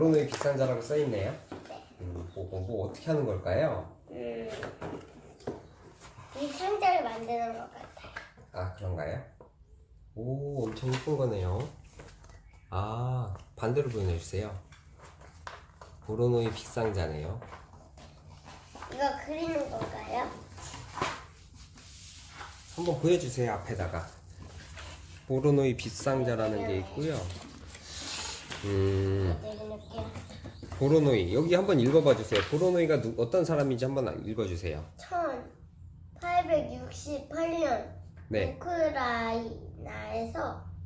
보로노이 빅상자라고 써있네요. 네. 음, 뭐, 뭐, 뭐 어떻게 하는 걸까요? 음, 이 상자를 만드는 것 같아요. 아 그런가요? 오 엄청 예쁜 거네요. 아 반대로 보내주세요. 보로노이 빅상자네요. 이거 그리는 건가요? 한번 보여주세요 앞에다가 보로노이 빗상자라는 게 있고요. 음 보로노이 여기 한번 읽어봐 주세요. 보로노이가 누, 어떤 사람인지 한번 읽어주세요. 1868년 네. 우크라이나에서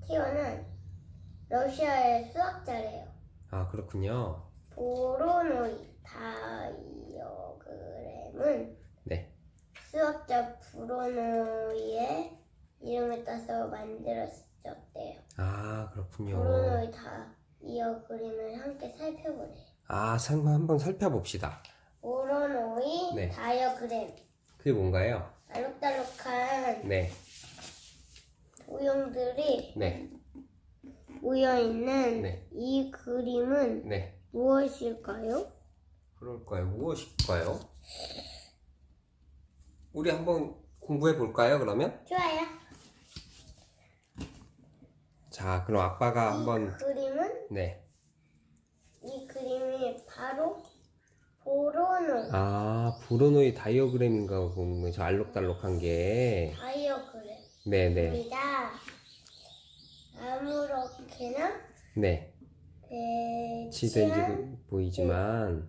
태어난 러시아의 수학자래요. 아 그렇군요. 보로노이 다이어그램은 네. 수학자 브로노이의 이름을 따서 만들어졌대요. 아 그렇군요. 브로노이 다 이어그램을 함께 살펴보래요. 아 상- 한번 살펴봅시다. 브로노이 네. 다이어그램 그게 뭔가요? 알록달록한 네. 도형들이 네. 모여 있는 네. 이 그림은 네. 무엇일까요? 그럴까요? 무엇일까요? 우리 한번 공부해 볼까요? 그러면? 좋아요. 자, 그럼 아빠가 이 한번 그림은 네. 이 그림이 바로 보로노 아, 브로노이 다이어그램인가 보면 저 알록달록한 게. 다이어그램. 네, 네. 입니다. 아무렇게나 네. 배치한 지된지 보이지만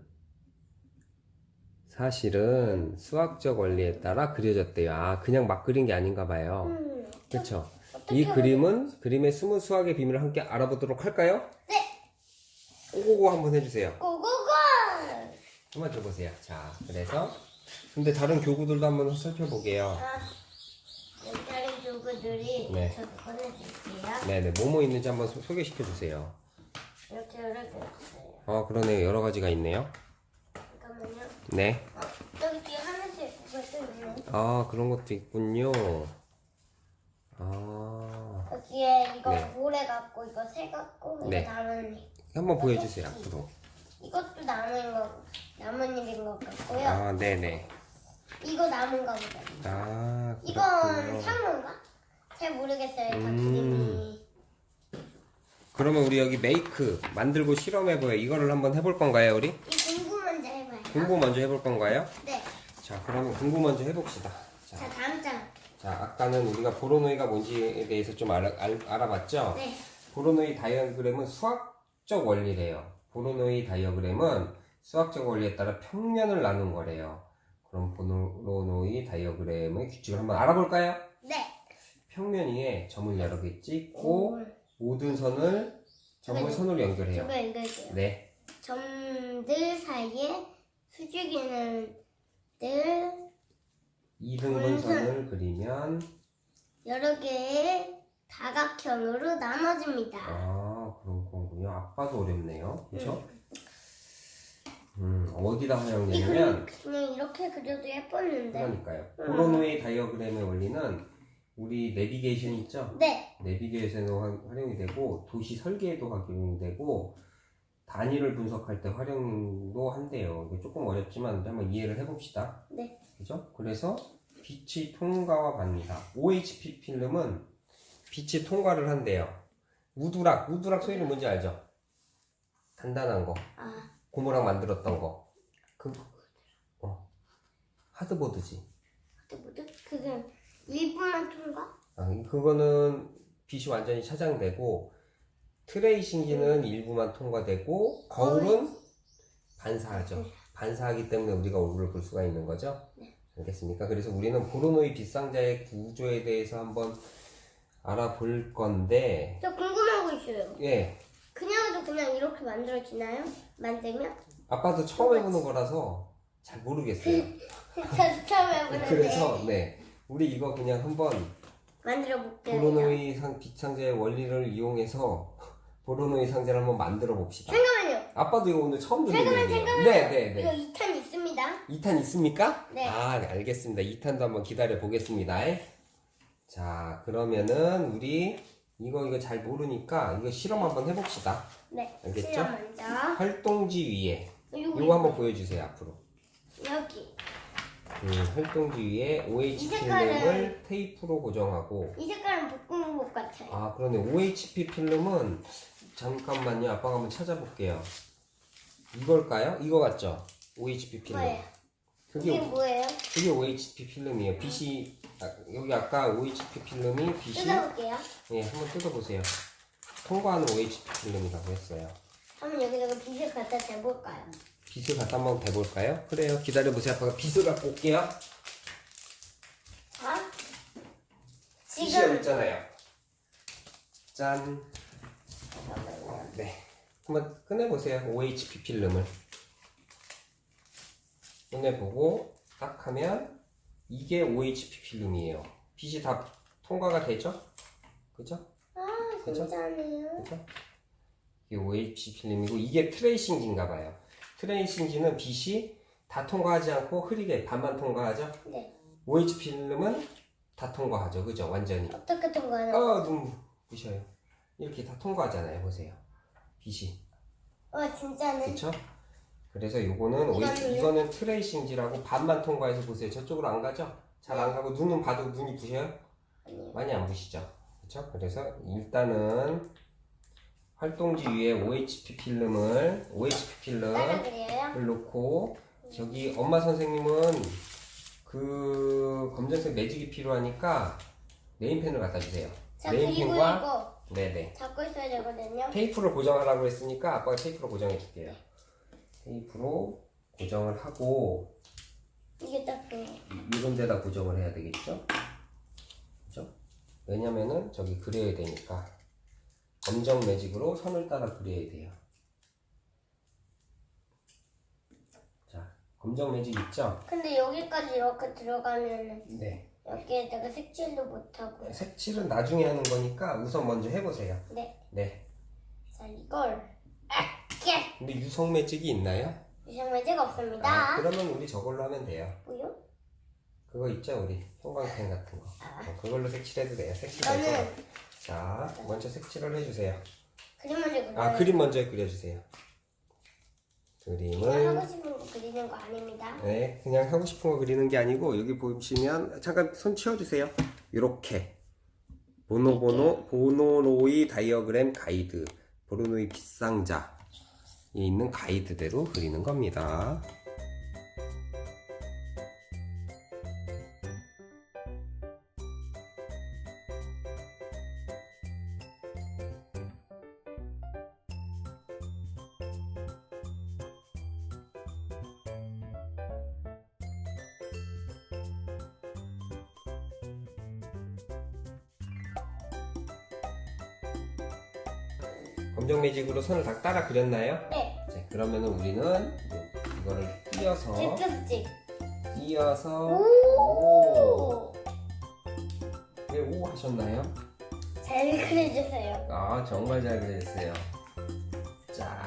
사실은 수학적 원리에 따라 그려졌대요. 아, 그냥 막 그린 게 아닌가 봐요. 음, 그렇죠. 어떻게 이 그림은 그림의 숨은 수학의 비밀을 함께 알아보도록 할까요? 네. 오고고 한번 해주세요. 고고고! 한번 줘보세요. 자, 그래서 근데 다른 교구들도 한번 살펴보게요. 아, 네, 다른 교구들이 네. 저 보내줄게요. 네네, 뭐뭐 있는지 한번 소, 소개시켜 주세요. 이렇게 여러 개 있어요. 어, 그러네요. 여러 가지가 있네요. 잠깐만요. 네. 어, 여기 뒤에 하나씩 그것도 있네. 아, 그런 것도 있군요. 아, 여기에 이거 네. 모래 같고 이거 새 같고 이거 네. 나뭇잎. 한번 보여주세요. 앞으로. 이것도 나무인 거 나뭇잎인 것 같고요. 아, 네네. 이거 나무인가 보다. 아, 이건 그렇군요. 상어인가? 잘 모르겠어요. 다 음. 그림이. 그러면 우리 여기 메이크 만들고 실험해봐요. 이거를 한번 해볼 건가요, 우리? 이 공부 먼저 해봐요. 공부 먼저 해볼 건가요? 네. 자, 그러면 공부 먼저 해봅시다. 자, 자 다음 장. 자, 아까는 우리가 보로노이가 뭔지에 대해서 좀 알아, 알, 알아봤죠? 네. 보로노이 다이어그램은 수학적 원리래요. 보로노이 다이어그램은 수학적 원리에 따라 평면을 나눈 거래요. 그럼 보로노이 다이어그램의 규칙을 한번 알아볼까요? 네. 평면 위에 점을 여러 개 찍고 음, 모든 선을 점을 잠깐만요. 선으로 연결해요. 저거 읽을게요. 네. 점들 사이에 수직이는 들 이등분선을 그리면 여러 개의 다각형으로 나눠집니다. 아 그런 거군요. 아빠도 어렵네요. 그렇죠? 음 어디다 이 활용되냐면 그냥 이렇게 그려도 예뻤는데. 그러니까요. 음. 보로노이 다이어그램의 원리는 우리 내비게이션 있죠? 네. 내비게이션에도 활- 활용이 되고 도시 설계에도 활용이 되고 단위를 분석할 때 활용도 한대요. 이게 조금 어렵지만 한번 이해를 해봅시다. 네. 그죠? 그래서 빛이 통과와 반사. OHP 필름은 빛이 통과를 한대요. 우두락, 우두락 소리는 뭔지 알죠? 단단한 거. 아, 고무랑 만들었던 거. 그, 어. 하드보드지. 또 뭐죠? 그게 일부만 통과? 아, 그거는 빛이 완전히 차장되고, 트레이싱기는 일부만 통과되고, 거울은 반사하죠. 반사하기 때문에 우리가 얼굴을 볼 수가 있는 거죠? 네. 알겠습니까? 그래서 우리는 보로노이 빛상자의 구조에 대해서 한번 알아볼 건데, 저 궁금한 거 있어요. 예. 그냥도 그냥 이렇게 만들어지나요? 만들면? 아빠도 처음 해보는 거라서 잘 모르겠어요. 저 처음 해보는데 그래서, 네. 우리 이거 그냥 한번 만들어 볼게요. 보로노이 상, 빛상자의 원리를 이용해서 보로노이 상자를 한번 만들어 봅시다. 잠깐만요. 아빠도 이거 오늘 처음 듣는 잠깐만, 얘기예요. 잠깐만요. 네, 네, 이거 네. 2탄 있습니다. 2탄 있습니까? 네. 아, 네, 알겠습니다. 2탄도 한번 기다려 보겠습니다. 자, 그러면은 우리 이거 이거 잘 모르니까 이거 실험 한번 해봅시다. 네. 알겠죠? 실험 먼저. 활동지 위에 요거, 이거 한번 보여주세요 앞으로. 여기. 그 활동지 위에 OH 이 색깔은- 필름을 테이프로 고정하고 이 색깔은 것 같아요. 아 그러네 OHP 필름은 잠깐만요 아빠가 한번 찾아볼게요. 이걸까요? 이거 같죠? OHP 필름. 뭐예요? 그게 이게 뭐예요? 그게 OHP 필름이에요. 빛이 아, 여기 아까 OHP 필름이 빛이 뜯어볼게요. 예 한번 뜯어보세요. 통과하는 OHP 필름이라고 했어요. 한번 여기다가 빛을 갖다 대볼까요? 빛을 갖다 한번 대볼까요? 그래요. 기다려보세요. 아빠가 빛을 갖고 올게요. 자, 빛이 여기 지금 있잖아요. 짠. 네. 한번 꺼내보세요. OHP 필름을. 꺼내보고 딱 하면 이게 OHP 필름이에요. 빛이 다 통과가 되죠? 그죠? 아, 그죠? 진짜네요. 그죠? 이게 OHP 필름이고 이게 트레이싱지인가 봐요. 트레이싱지는 빛이 다 통과하지 않고 흐리게 반만 통과하죠? 네. OH 필름은 다 통과하죠. 그죠? 완전히. 어떻게 통과하나? 아, 눈 부셔요. 이렇게 다 통과하잖아요. 보세요. 빛이. 와, 어, 진짜네. 그쵸? 그래서 요거는 이거는요? 이거는 트레이싱지라고 반만 통과해서 보세요. 저쪽으로 안 가죠? 잘 안 가고 눈은 봐도 눈이 부셔요? 아니요. 많이 안 부시죠? 그쵸? 그래서 일단은 활동지 위에 OHP 필름을 OHP 필름 따라 그래요? 을 놓고 저기 엄마 선생님은 그 검정색 매직이 필요하니까 네임펜을 갖다 주세요. 자, 그리고 네임펜과 이거 네네 잡고 있어야 되거든요. 테이프를 고정하라고 했으니까 아빠가 테이프로 고정해 줄게요. 테이프로 고정을 하고 이게 딱 그, 이런 데다 고정을 해야 되겠죠? 그죠? 왜냐면은 저기 그려야 되니까 검정 매직으로 선을 따라 그려야 돼요. 자, 검정 매직 있죠? 근데 여기까지 이렇게 들어가면 네. 여기에다가 색칠도 못하고. 색칠은 나중에 하는 거니까 우선 먼저 해보세요. 네. 네. 자, 이걸. 아, 예! 근데 유성 매직이 있나요? 유성 매직 없습니다. 아, 그러면 우리 저걸로 하면 돼요. 뭐요? 그거 있죠, 우리 형광펜 같은 거. 어, 그걸로 색칠해도 돼요. 색칠 저는. 자, 먼저 색칠을 해주세요. 그림 먼저 그려요. 아, 그림 먼저 그려주세요. 그냥 그림을 하고 싶은 거 그리는 거 아닙니다. 네, 그냥 하고 싶은 거 그리는 게 아니고 여기 보시면 잠깐 손 치워주세요. 이렇게 보노보노 보노로이 다이어그램 가이드 보노로이 빛상자에 있는 가이드대로 그리는 겁니다. 검정 매직으로 선을 다 따라 그렸나요? 네. 자, 그러면은 우리는 이거를 띄어서 찌끄찌. 띄어서 오! 왜 오 하셨나요? 잘 그려주세요. 아 정말 잘 그렸어요. 자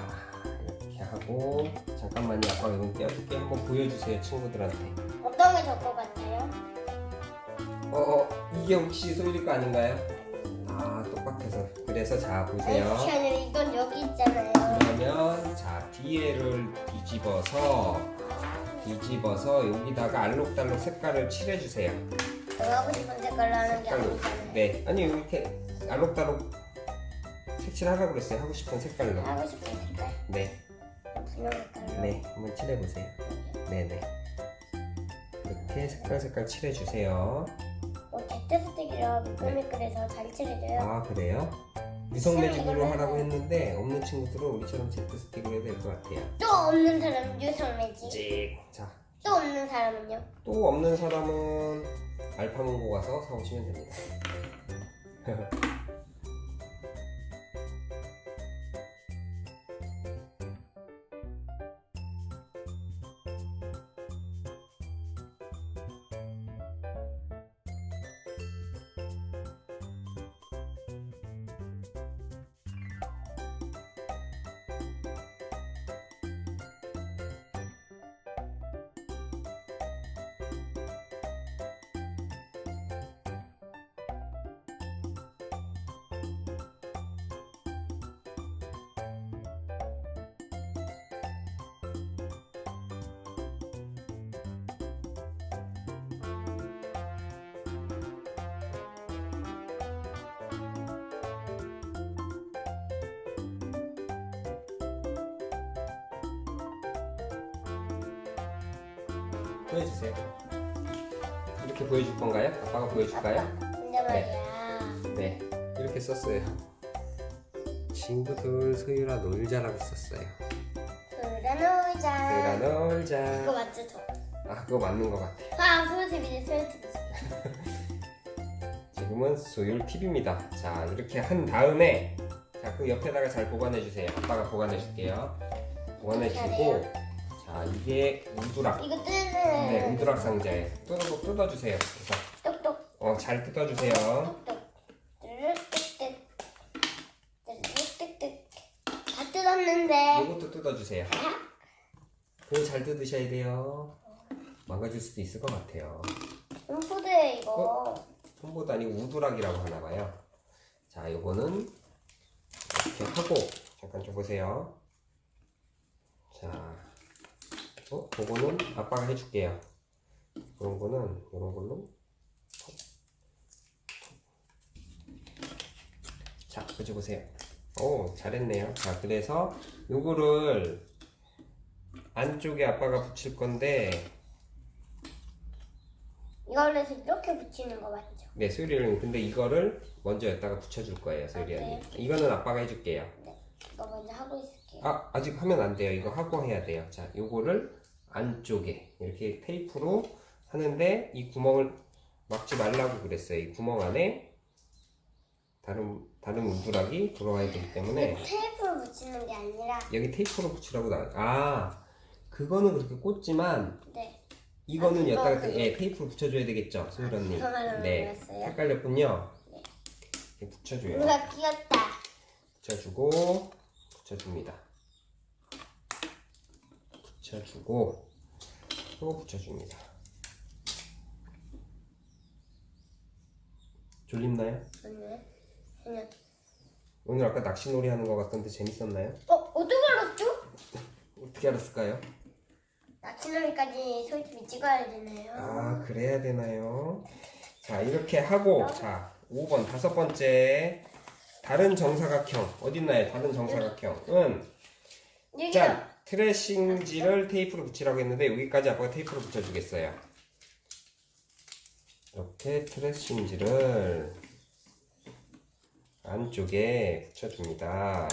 이렇게 하고 잠깐만요. 아빠가 이건 떼어줄게 한번 보여주세요 친구들한테. 어떤 게저거 같아요? 어, 어 이게 혹시 소율이 거 아닌가요? 아 똑같아서 그래서 자 보세요. 이렇게 이건 여기 있잖아요. 그러면 자 뒤에를 뒤집어서 뒤집어서 여기다가 알록달록 색깔을 칠해주세요. 하고 싶은 색깔로 하는 게 색깔로. 아니잖아요. 네 아니 이렇게 알록달록 색칠하라고 그랬어요. 하고 싶은 색깔로. 하고 싶은 색깔. 네. 분홍 색깔로. 네, 한번 칠해보세요. 네네. 이렇게 색깔 색깔 칠해주세요. 뭐 제트스틱이라 미끌미끌해서 잘 칠해줘요. 아, 그래요? 유성 매직으로 이걸로 하라고 해서. 했는데, 없는 친구들은 우리처럼 제트 스틱으로 해도 될 것 같아요. 또 없는 사람은 유성 매직. 찍! 자, 또 없는 사람은요? 또 없는 사람은 알파문고 가서 사오시면 됩니다. 보여주세요. 이렇게 보여줄 건가요? 아빠가 보여줄까요? 근데 말이야. 네, 이렇게 썼어요. 친구들 소유라 놀자라고 썼어요. 놀자. 이거 놀자. 맞죠, 저? 아, 그거 맞는 것 같아. 아, 소율 TV지, 소율 TV. 지금은 소율 TV입니다. 자, 이렇게 한 다음에 자, 그 옆에다가 잘 보관해 주세요. 아빠가 보관해 줄게요. 보관해 주고 자, 이게 우두락. 이거 뜨는. 네, 우두락 상자에 뜯어 뜯어 주세요. 그래서 똑똑. 어, 잘 뜯어 주세요. 똑똑. 뚜루룩뚝뚝. 다 뜯었는데. 이것도 뜯어 주세요. 그거 잘 뜯으셔야 돼요. 망가질 수도 있을 것 같아요. 음포대 이거. 손보다 아니고 우두락이라고 하나 봐요. 자, 요거는 이렇게 하고 잠깐 좀 보세요. 자, 어, 요거는 아빠가 해줄게요. 그런 거는 이런 걸로. 자, 그지 보세요. 오, 잘했네요. 자, 그래서 요거를 안쪽에 아빠가 붙일 건데 이걸 해서 이렇게 붙이는 거 맞죠? 네, 소율이는 근데 이거를 먼저 여기다가 붙여줄 거예요, 소율이 아, 언니. 네. 이거는 아빠가 해줄게요. 이거 먼저 하고 있을게요. 아, 아직 하면 안 돼요. 이거 하고 해야 돼요. 자, 요거를 안쪽에 이렇게 테이프로 하는데 이 구멍을 막지 말라고 그랬어요. 이 구멍 안에 다른 다른 우두락이 들어와야 되기 때문에 테이프로 붙이는 게 아니라 여기 테이프로 붙이라고 나. 아, 그거는 그렇게 꽂지만 네. 이거는 아, 여기다가 그거, 예, 테이프로 붙여줘야 되겠죠, 소율 언니. 그거 말하는 네? 헷갈렸군요. 네. 붙여줘요. 우리가 귀엽다. 붙여주고 붙여줍니다. 붙여주고 또 붙여줍니다. 졸립나요? 오늘 그냥 오늘 아까 낚시놀이 하는 것 같던데 재밌었나요? 어 어떻게 알았죠? 어떻게 알았을까요? 나치놀이까지 솔직히 찍어야 되나요? 아 그래야 되나요? 자 이렇게 하고 자 5번 다섯 번째 다른 정사각형 어딨나요? 다른 정사각형은 여기요. 짠! 트레싱지를 테이프로 붙이라고 했는데 여기까지 아빠가 테이프로 붙여주겠어요. 이렇게 트레싱지를 안쪽에 붙여줍니다.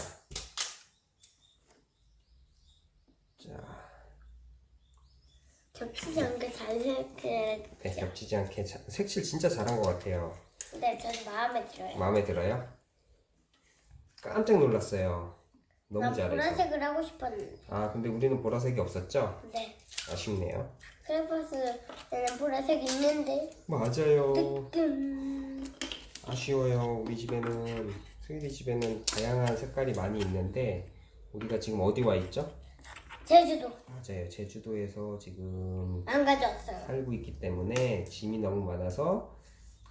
자, 겹치지 않게 잘 이렇게. 네, 겹치지 않게 자- 색칠 진짜 잘한 것 같아요. 네, 저는 마음에 들어요. 마음에 들어요? 깜짝 놀랐어요. 너무 난 잘해서. 보라색을 하고 싶었는데. 아, 근데 우리는 보라색이 없었죠? 네. 아쉽네요. 크레파스에는 보라색 있는데. 맞아요. 뜨끔. 아쉬워요. 우리 집에는 수일이 집에는 다양한 색깔이 많이 있는데 우리가 지금 어디 와 있죠? 제주도 맞아요. 제주도에서 지금 안 가져왔어요. 살고 있기 때문에 짐이 너무 많아서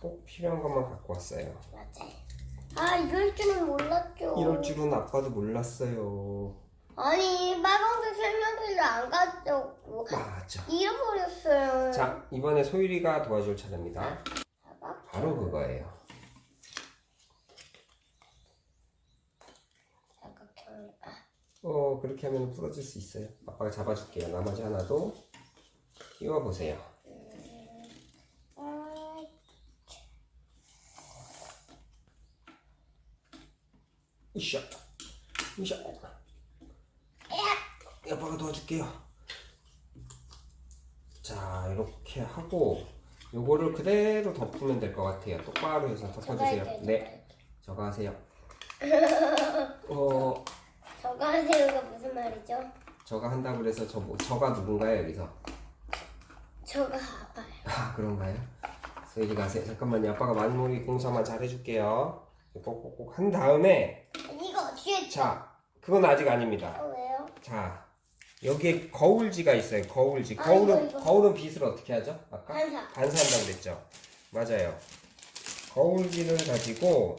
꼭 필요한 것만 갖고 왔어요. 맞아요. 아 이럴 줄은 몰랐죠. 이럴 줄은 아빠도 몰랐어요. 아니 빨간색 설명서를 안 가져오고 맞아. 잃어버렸어요. 자, 이번에 소율이가 도와줄 차례입니다. 바로 그거예요. 삼각형. 아, 어, 그렇게 하면 풀어질 수 있어요. 아빠가 잡아줄게요. 나머지 하나도 끼워 보세요. 아, 이샤 이샤 아빠가 도와줄게요. 자 이렇게 하고 요거를 그대로 덮으면 될 것 같아요. 똑바로 해서 덮어주세요. 네. 저거. 하세요. 어. 저거 하세요가 무슨 말이죠? 저가 한다고 그래서 저, 뭐- 저가 누군가요 여기서? 저거 아파요. 아 그런가요? 소희이 가세요. 잠깐만요. 아빠가 마무리 공사만 잘 해줄게요. 꼭꼭꼭 한 다음에 자 그건 아직 아닙니다 어, 왜요? 자 여기에 거울지가 있어요. 거울지. 아, 거울은 이거, 이거. 거울은 빛을 어떻게 하죠? 아까 반사. 반사한다고 그랬죠. 맞아요. 거울지를 가지고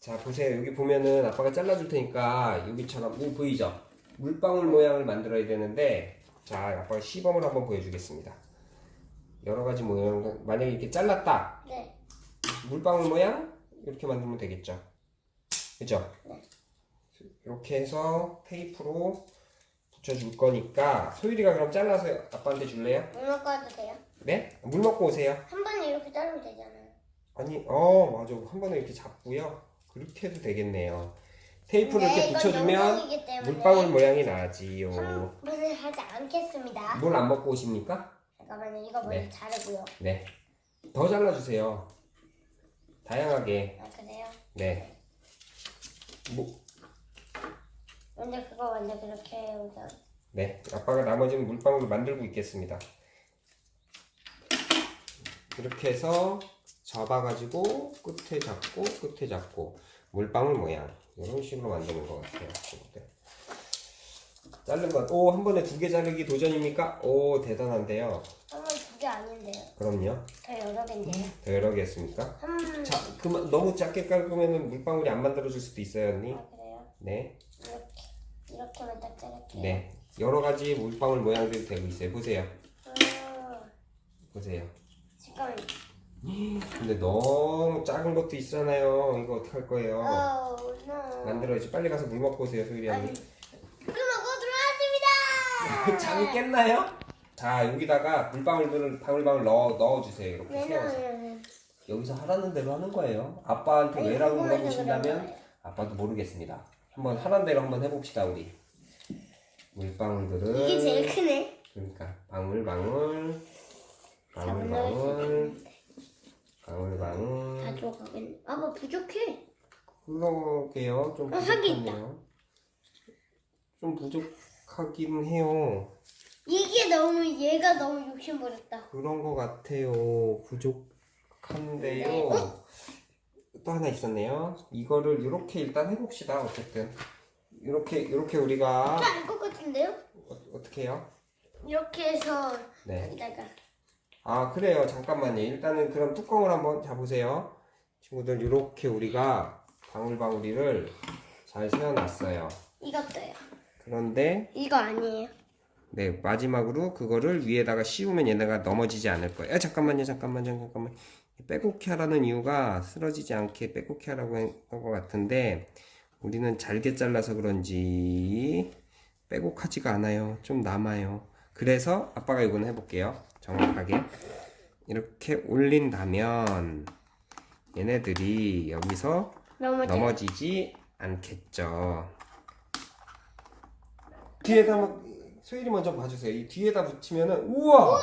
자 보세요. 여기 보면은 아빠가 잘라줄 테니까 여기처럼 여기 보이죠? 물방울 모양을 만들어야 되는데 자 아빠가 시범을 한번 보여주겠습니다. 여러 가지 모양 만약에 이렇게 잘랐다 네. 물방울 모양 이렇게 만들면 되겠죠. 그죠? 이렇게 해서 테이프로 붙여줄 거니까 소율이가 그럼 잘라서 아빠한테 줄래요? 물 먹고 와도 돼요? 네? 물 먹고 오세요. 한 번에 이렇게 자르면 되잖아요. 아니, 어, 맞아. 한 번에 이렇게 잡고요. 그렇게 해도 되겠네요. 테이프를 이렇게 붙여주면 물방울 모양이 나지요. 물을 하지 않겠습니다. 물 안 먹고 오십니까? 잠깐만요. 이거 먼저 네. 자르고요. 네. 더 잘라주세요. 다양하게. 아, 그래요? 네. 뭐? 먼저 그거 먼저 그렇게 해 우선. 네, 아빠가 나머지는 물방울로 만들고 있겠습니다. 이렇게 해서 접어가지고 끝에 잡고 끝에 잡고 물방울 모양 이런 식으로 만드는 것 같아요. 이렇게. 자른 것. 오, 한 번에 두 개 자르기 도전입니까? 오, 대단한데요. 한번 개 아닌데요. 그럼요. 더 여러 개인데요. 음, 더 여러 개 했습니까? 음. 자, 그만 너무 작게 깎으면 물방울이 안 만들어질 수도 있어요, 언니. 아 그래요? 네, 이렇게 이렇게만 딱 자를게요. 네. 여러 가지 물방울 모양들이 되고 있어요. 보세요, 음, 보세요. 잠깐만. 근데 너무 작은 것도 있잖아요. 이거 어떡할 거예요? 어, 만들어야지. 빨리 가서 물 먹고 오세요, 소율이 언니. 아니, 그럼 먹고 들어왔습니다. 잠이 깼나요? 자 여기다가 물방울들을 방울방울 넣어 넣어주세요. 이렇게 네, 네, 세워서 네, 여기서 하라는 대로 하는 거예요. 아빠한테 왜라고 물어보신다면 아빠도 모르겠습니다. 한번 하라는 대로 한번 해봅시다 우리 물방울들은 이게 제일 크네. 그러니까 방울방울 방울방울 방울방울 다 들어가겠네. 아빠 뭐 부족해. 흘러게요. 좀 어, 하긴 있다. 부족하네요. 좀 부족하긴 해요. 이게 너무 얘가 너무 욕심 부렸다. 그런 거 같아요. 부족한데요. 네. 어? 또 하나 있었네요. 이거를 이렇게 일단 해봅시다. 어쨌든 이렇게 이렇게 우리가 아, 다알 것 같은데요? 어, 떻게 해요? 이렇게 해서 네. 여기다가 아 그래요. 잠깐만요. 일단은 그럼 뚜껑을 한번 잡으세요. 친구들 이렇게 우리가 방울방울이를 잘 세워놨어요. 이것도요. 그런데 이거 아니에요. 네, 마지막으로 그거를 위에다가 씌우면 얘네가 넘어지지 않을 거예요. 아, 잠깐만요, 잠깐만요, 잠깐만. 빼곡히 하라는 이유가 쓰러지지 않게 빼곡히 하라고 한 것 같은데, 우리는 잘게 잘라서 그런지, 빼곡하지가 않아요. 좀 남아요. 그래서 아빠가 이건 해볼게요. 정확하게. 이렇게 올린다면, 얘네들이 여기서 넘어지. 넘어지지 않겠죠. 뒤에다 막, 소율이 먼저 봐주세요. 이 뒤에다 붙이면은 우와! 우와!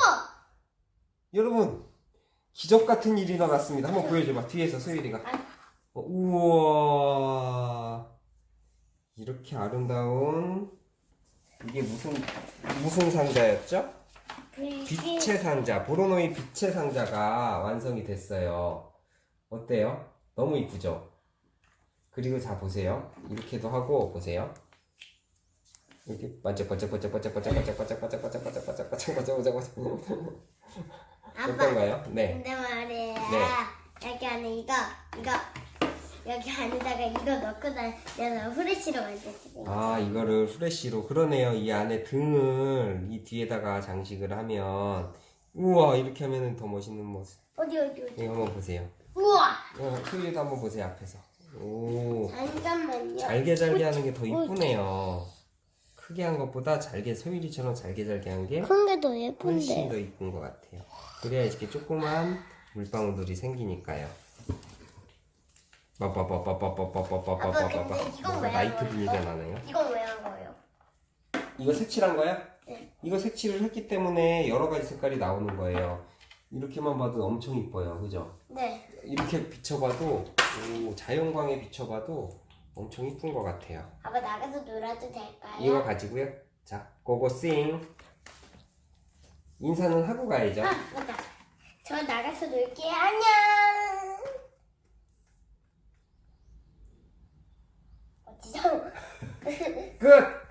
여러분 기적 같은 일이 일어났습니다. 한번 보여줘봐 뒤에서 소율이가 어, 우와 이렇게 아름다운 이게 무슨 무슨 상자였죠? 빛의 상자 보로노의 빛의 상자가 완성이 됐어요. 어때요? 너무 이쁘죠? 그리고 자 보세요. 이렇게도 하고 보세요. 이렇게 반짝 반짝 반짝 반짝 반짝 반짝 반짝 반짝 반짝 반짝 반짝 반짝 반짝 반짝 반짝 어떤가요? 네. 근데 말이야. 네. 여기 안에 이거 이거 여기 안에다가 이거 넣고 나서 후레쉬로 만들었어요. 아 이거를 후레쉬로 그러네요. 이 안에 등을 이 뒤에다가 장식을 하면 우와 이렇게 하면은 더 멋있는 모습. 어디 어디 어디. 이거 한번 보세요. 우와. 어, 크기도 한번 보세요 앞에서. 오. 잠깐만요. 잘게 잘게 하는 게 더 이쁘네요. 크게 한 것보다 잘게 소율이처럼 잘게 잘게 한 게 큰 게 더 훨씬 더 이쁜 것 같아요 그래야 이렇게 조그만 물방울들이 생기니까요 아빠, 빠빠빠빠빠빠빠빠빠빠빠 근데 이건 왜 라이트 한 분위기가 거예요? 나네요 이건 왜 한 거예요? 이거 색칠한 거야? 네. 이거 색칠을 했기 때문에 여러 가지 색깔이 나오는 거예요. 이렇게만 봐도 엄청 이뻐요. 그죠? 네. 이렇게 비춰봐도, 오, 자연광에 비춰봐도 엄청 이쁜 것 같아요. 아빠 나가서 놀아도 될까요? 이거 가지고요. 자, 고고 싱. 인사는 하고 가야죠. 아 맞다. 저 나가서 놀게요. 안녕. 어디서? 끝! 끝.